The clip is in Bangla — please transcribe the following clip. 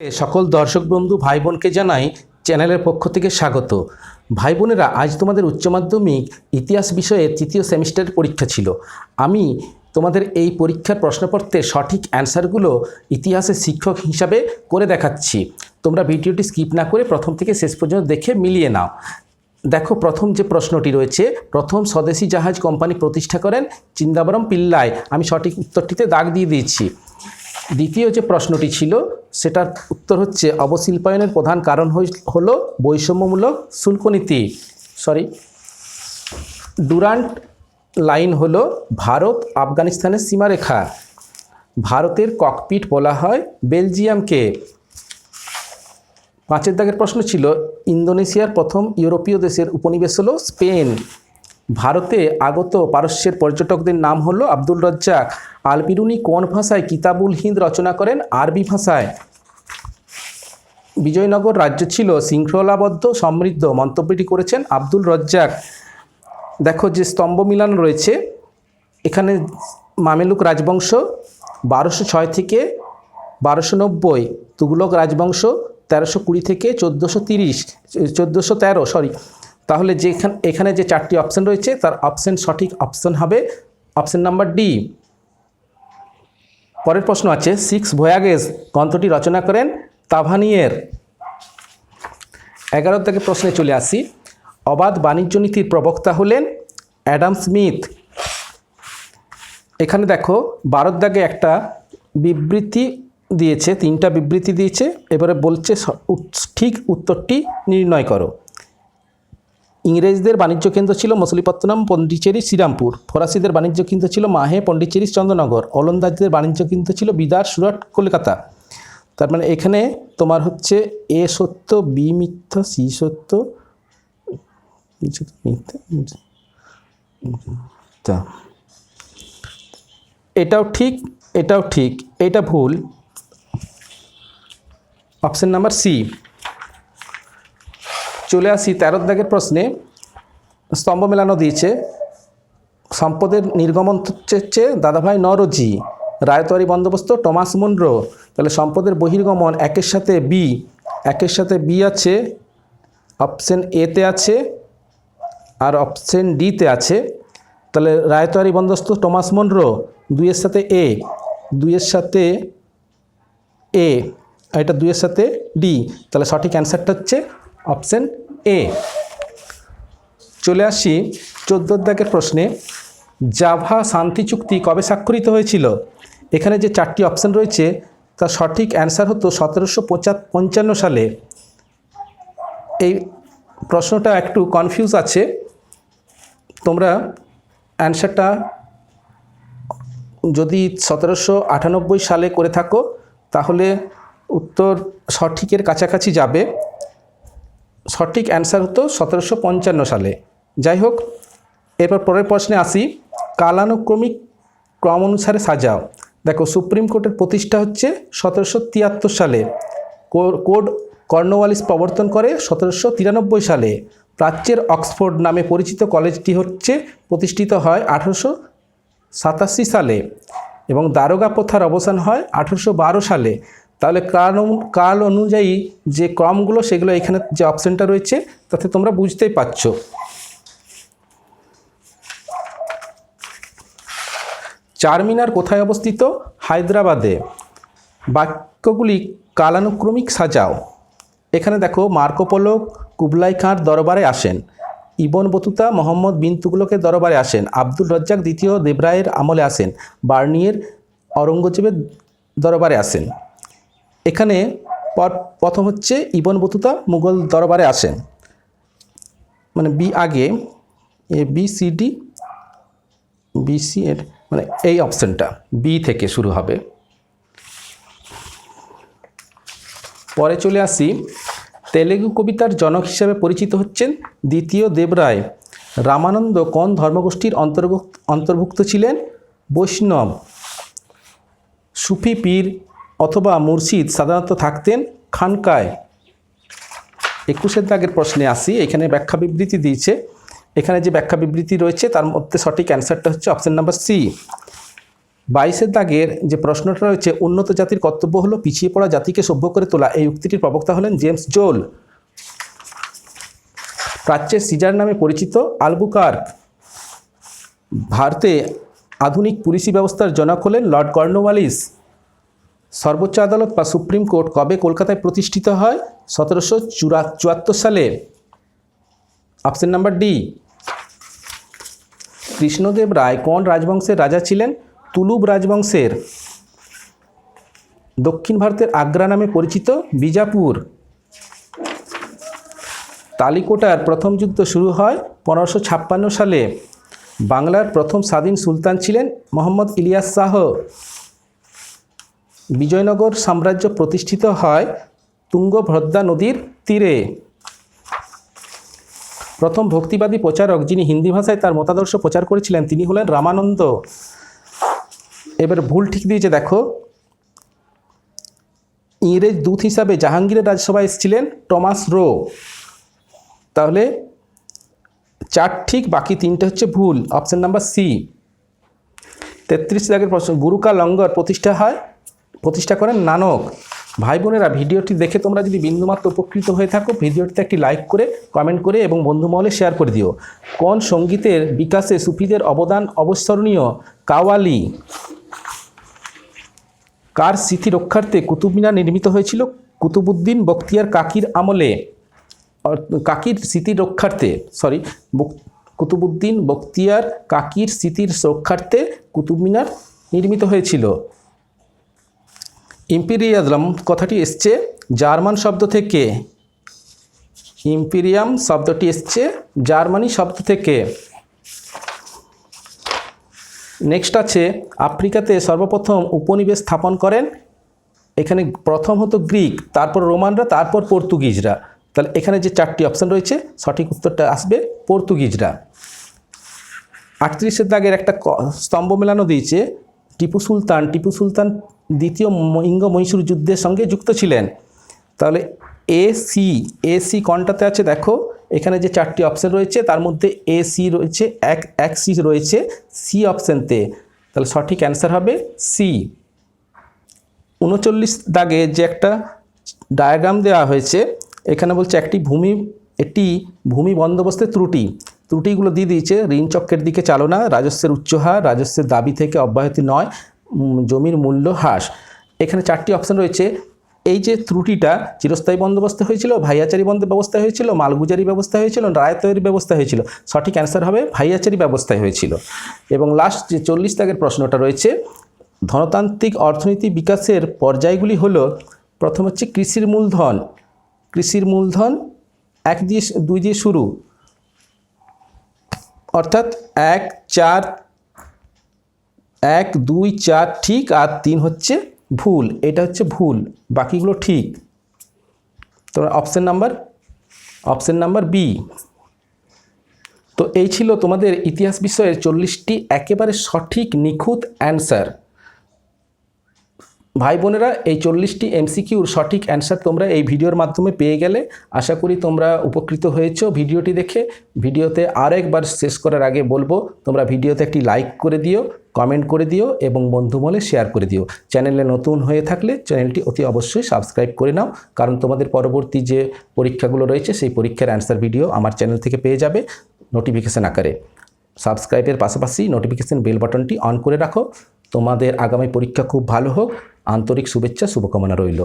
সকল দর্শক বন্ধু ভাই বোনকে জানাই চ্যানেলের পক্ষ থেকে স্বাগত। ভাই বোনেরা আজ তোমাদের উচ্চ মাধ্যমিক ইতিহাস বিষয়ে তৃতীয় সেমিস্টারের পরীক্ষা ছিল। আমি তোমাদের এই পরীক্ষার প্রশ্নপত্রের সঠিক অ্যান্সারগুলো ইতিহাসের শিক্ষক হিসাবে করে দেখাচ্ছি। তোমরা ভিডিওটি স্কিপ না করে প্রথম থেকে শেষ পর্যন্ত দেখে মিলিয়ে নাও। দেখো, প্রথম যে প্রশ্নটি রয়েছে, প্রথম স্বদেশি জাহাজ কোম্পানি প্রতিষ্ঠা করেন চিন্দাবরম পিল্লাই। আমি সঠিক উত্তরটিতে দাগ দিয়ে দিয়েছি। দ্বিতীয় যে প্রশ্নটি ছিল, সেটার উত্তর হচ্ছে অবশিল্পায়নের প্রধান কারণ হলো বৈষম্যমূলক শুল্কনীতি। সরি ডুরান্ট লাইন হলো ভারত আফগানিস্তানের সীমারেখা। ভারতের ককপিট বলা হয় বেলজিয়ামকে। পাঁচের দাগের প্রশ্ন ছিল, ইন্দোনেশিয়ার প্রথম ইউরোপীয় দেশের উপনিবেশ হলো স্পেন। ভারতে আগত পারস্যের পর্যটকদের নাম হলো আব্দুল রজ্জাক। আল বিরুনি কোন ভাষায় কিতাবুল হিন্দ রচনা করেন? আরবি ভাষায়। বিজয়নগর রাজ্য ছিল শৃঙ্খলাবদ্ধ, সমৃদ্ধ মন্তব্যটি করেছেন আব্দুল রজ্জাক। দেখো যে স্তম্ভ মিলান রয়েছে। এখানে মামেলুক রাজবংশ বারোশো ছয় থেকে বারোশো নব্বই, তুগলক রাজবংশ তেরোশো কুড়ি থেকে চোদ্দোশো তিরিশ, চোদ্দোশো তেরো সরি তাহলে যেখানে এখানে যে চারটি অপশন রয়েছে, তার অপশন সঠিক অপশন হবে অপশন নাম্বার ডি পরের প্রশ্ন আছে, সিক্স ভয়াগেজ গ্রন্থটি রচনা করেন তাভানিয়ের। এগারো থেকে প্রশ্নে চলে আসি, অবাধ বাণিজ্য নীতির প্রবক্তা হলেন অ্যাডাম স্মিথ। এখানে দেখো, বারোর দাগে একটা বিবৃতি দিয়েছে, তিনটা বিবৃতি দিয়েছে, এবারে বলছে ঠিক উত্তরটি নির্ণয় করো। ইংরেজদের বাণিজ্য কেন্দ্র ছিল মছলিপত্তনম পন্ডিচেরি, শ্রীরামপুর। ফরাসিদের বাণিজ্য কেন্দ্র ছিল মাহে, পন্ডিচেরি, চন্দ্রনগর। ওলন্দাজদের বাণিজ্য কেন্দ্র ছিল বিদার, সুরাট, কলকাতা। তার মানে এখানে তোমার হচ্ছে এ সত্য, বি মিথ্যা, সি সত্য এটাও ঠিক এটাও ঠিক, এটা ভুল। Option number C. চলে আসি তেরো দাগের প্রশ্নে। স্তম্ভ মেলানো দিয়েছে। সম্পদের নির্গমন হচ্ছে দাদাভাই নরজি রায়তোয়ারি বন্দোবস্ত, টমাস মুন্ড্রো, তাহলে সম্পদের বহির্গমন একের সাথে বি একের সাথে বি আছে অপশন এতে আছে, আর অপশন ডিতে আছে। তাহলে রায়তোয়ারি বন্দোবস্ত, টমাস মন্ড্রো, দুইয়ের সাথে এ দুইয়ের সাথে এ এটা দুইয়ের সাথে ডি তাহলে সঠিক অ্যান্সারটা হচ্ছে অপশন এ। চলে আসি চোদ্দ দাগের প্রশ্নে। জাভা শান্তি চুক্তি কবে স্বাক্ষরিত হয়েছিল? এখানে যে চারটি অপশন রয়েছে, তার সঠিক অ্যান্সার হতো সতেরোশো পঞ্চান্ন সালে। এই প্রশ্নটা একটু কনফিউজ আছে। তোমরা অ্যান্সারটা যদি সতেরোশো আটানব্বই সালে করে থাকো, তাহলে উত্তর সঠিকের কাছাকাছি যাবে। সঠিক অ্যান্সার হতো সতেরোশো পঞ্চান্ন সালে। যাই হোক, এরপর পরের প্রশ্নে আসি। কালানুক্রমিক ক্রম অনুসারে সাজাও। দেখো, সুপ্রিম কোর্টের প্রতিষ্ঠা হচ্ছে সতেরোশো তিয়াত্তর সালে। কোড কর্নওয়ালিস প্রবর্তন করে সতেরোশো তিরানব্বই সালে। প্রাচ্যের অক্সফোর্ড নামে পরিচিত কলেজটি হচ্ছে, প্রতিষ্ঠিত হয় আঠারোশো সাতাশি সালে এবং দারোগা প্রথার অবসান হয় আঠারোশো সালে। তাহলে কাল কাল অনুযায়ী যে ক্রমগুলো সেগুলো এখানে যে অপশানটা রয়েছে, তাতে তোমরা বুঝতেই পারছ। চারমিনার কোথায় অবস্থিত? হায়দ্রাবাদে। বাক্যগুলি কালানুক্রমিক সাজাও। এখানে দেখো মার্কোপোলো কুবলাই খাঁর দরবারে আসেন। ইবন বতুতা মোহাম্মদ বিন দরবারে আসেন। আব্দুল রজ্জাক দ্বিতীয় দেবরায়ের আমলে আসেন। বার্নিয়ের অরঙ্গজেবের দরবারে আসেন। এখানে প্রথম হচ্ছে ইবন বতুতা মুঘল দরবারে আসেন। মানে বি আগে, A, B, C, D B C এর মানে এই অপশানটা, বি থেকে শুরু হবে। পরে চলে আসি, তেলেগু কবিতার জনক হিসেবে পরিচিত হচ্ছেন দ্বিতীয় দেবরায়। রামানন্দ কোন ধর্মগোষ্ঠীর অন্তর্ভুক্ত অন্তর্ভুক্ত ছিলেন? বৈষ্ণব। সুফি পীর অথবা মুর্শিদ সাধারণত থাকতেন খানকায়। একুশের দাগের প্রশ্নে আসি, এখানে ব্যাখ্যা বিবৃতি দিয়েছে। এখানে যে ব্যাখ্যা বিবৃতি রয়েছে, তার মধ্যে সঠিক অ্যান্সারটা হচ্ছে অপশান নাম্বার সি। বাইশের দাগের যে প্রশ্নটা রয়েছে, উন্নত জাতির কর্তব্য হলো পিছিয়ে পড়া জাতিকে সভ্য করে তোলা। এই উক্তিটির প্রবক্তা হলেন জেমস জোল। প্রাচ্যের সিজার নামে পরিচিত আলবুকার্ক। ভারতে আধুনিক পুলিশি ব্যবস্থার জনক হলেন লর্ড কর্নওয়ালিস। সর্বোচ্চ আদালত বা সুপ্রিম কোর্ট কবে কলকাতায় প্রতিষ্ঠিত হয়? সতেরোশো চুরা চুয়াত্তর সালে। Option number D. Krishnadeva Raya কোন রাজবংশের রাজা ছিলেন? তুলুব রাজবংশের। দক্ষিণ ভারতের আগ্রা নামে পরিচিত বিজাপুর। তালিকোটার প্রথম যুদ্ধ শুরু হয় পনেরোশো সালে। বাংলার প্রথম স্বাধীন সুলতান ছিলেন মোহাম্মদ ইলিয়াস শাহ। বিজয়নগর সাম্রাজ্য প্রতিষ্ঠিত হয় তুঙ্গভদ্রা নদীর তীরে। প্রথম ভক্তিবাদী প্রচারক যিনি হিন্দি ভাষায় তার মতাদর্শ প্রচার করেছিলেন, তিনি হলেন রামানন্দ। এবার ভুল ঠিক দিয়েছে, দেখো। ইংরেজ দূত হিসাবে জাহাঙ্গীরের রাজসভায় এসেছিলেন টমাস রো। তাহলে চার ঠিক, বাকি তিনটে হচ্ছে ভুল, অপশন নাম্বার সি। তেত্রিশ দাগের প্রশ্ন গুরুকা লঙ্গর প্রতিষ্ঠা হয় প্রতিষ্ঠা করেন নানক। ভাই বোনেরা, ভিডিওটি দেখে তোমরা যদি বিন্দুমাত্র উপকৃত হয়ে থাকো, ভিডিওটিতে একটি লাইক করে কমেন্ট করে এবং বন্ধু মহলে শেয়ার করে দিও। কোন সঙ্গীতের বিকাশে সুফিদের অবদান অবস্মরণীয়? কাওয়ালি। কার স্মৃতি রক্ষার্থে কুতুব মিনার নির্মিত হয়েছিল? কুতুবুদ্দিন বখতিয়ার কাকির আমলে। কাকির স্মৃতি রক্ষার্থে সরি কুতুবুদ্দিন বখতিয়ার কাকির স্মৃতির রক্ষার্থে কুতুব মিনার নির্মিত হয়েছিল। ইম্পিরিয়াজম কথাটি এসছে জার্মান শব্দ থেকে। ইম্পিরিয়াম শব্দটি এসছে জার্মানি শব্দ থেকে। নেক্সট আছে, আফ্রিকাতে সর্বপ্রথম উপনিবেশ স্থাপন করেন। এখানে প্রথম হতো গ্রিক, তারপর রোমানরা, তারপর পর্তুগিজরা। তাহলে এখানে যে চারটি অপশন রয়েছে, সঠিক উত্তরটা আসবে পর্তুগিজরা। আটত্রিশের দাগের একটা স্তম্ভ মেলানো দিয়েছে টিপু সুলতান টিপু সুলতান দ্বিতীয় ইঙ্গ মহীশূর যুদ্ধের সঙ্গে যুক্ত ছিলেন। তাহলে এ সি এ সি কোনটাতে আছে দেখো? এখানে যে চারটি অপশন রয়েছে, তার মধ্যে এ সি রয়েছে, এক এক সি রয়েছে, সি অপশানতে তাহলে সঠিক অ্যান্সার হবে সি। উনচল্লিশ দাগে যে একটা ডায়াগ্রাম দেওয়া হয়েছে, এখানে বলছে একটি ভূমি একটি ভূমি বন্দোবস্তের ত্রুটি। ত্রুটিগুলো দিয়ে দিয়েছে। ঋণ চক্রের দিকে চালনা রাজস্বের উচ্চ হার, রাজস্বের দাবি থেকে অব্যাহতি নয়। জমির মূল্য হ্রাস। এখানে চারটি অপশন রয়েছে। এই যে ত্রুটিটা, চিরস্থায়ী বন্দোবস্ত হয়েছিল, ভাইয়াচারি বন্ধ ব্যবস্থা হয়েছিল, মালগুজারি ব্যবস্থা হয়েছিল, রায় তৈরি ব্যবস্থা হয়েছিল। সঠিক অ্যান্সার হবে, ভাইয়াচারি ব্যবস্থায় হয়েছিল। এবং লাস্ট যে চল্লিশ দাগের প্রশ্নটা রয়েছে, ধনতান্ত্রিক অর্থনীতি বিকাশের পর্যায়গুলি হলো, প্রথম হচ্ছে কৃষির মূলধন। কৃষির মূলধন এক দিয়ে দুই দিয়ে শুরু। অর্থাৎ এক, চার, এক, দুই, চার, ঠিক আর তিন হচ্ছে ভুল। এটা হচ্ছে ভুল। বাকিগুলো ঠিক। তোমরা option number option number B তো এই ছিল তোমাদের ইতিহাস বিষয়ের চল্লিশটি একেবারে সঠিক, নিখুঁত অ্যান্সার ভাই বোনেরা, এই চল্লিশটি এমসিকিউর সঠিক অ্যান্সার তোমরা এই ভিডিওর মাধ্যমে পেয়ে গেলে আশা করি তোমরা উপকৃত হয়েছো ভিডিওটি দেখে। ভিডিওতে আরেকবার শেষ করার আগে বলব, তোমরা ভিডিওতে একটি লাইক করে দিও কমেন্ট করে দিও এবং বন্ধুমলে শেয়ার করে দিও। চ্যানেলে নতুন হয়ে থাকলে চ্যানেলটি অতি অবশ্যই সাবস্ক্রাইব করে নাও, কারণ তোমাদের পরবর্তী যে পরীক্ষাগুলো রয়েছে, সেই পরীক্ষার অ্যান্সার ভিডিও আমার চ্যানেল থেকে পেয়ে যাবে নোটিফিকেশান আকারে। সাবস্ক্রাইবের পাশাপাশি নোটিফিকেশান বেল বাটনটি অন করে রাখো। তোমাদের আগামী পরীক্ষা খুব ভালো হোক। আন্তরিক শুভেচ্ছা শুভকামনা রইল।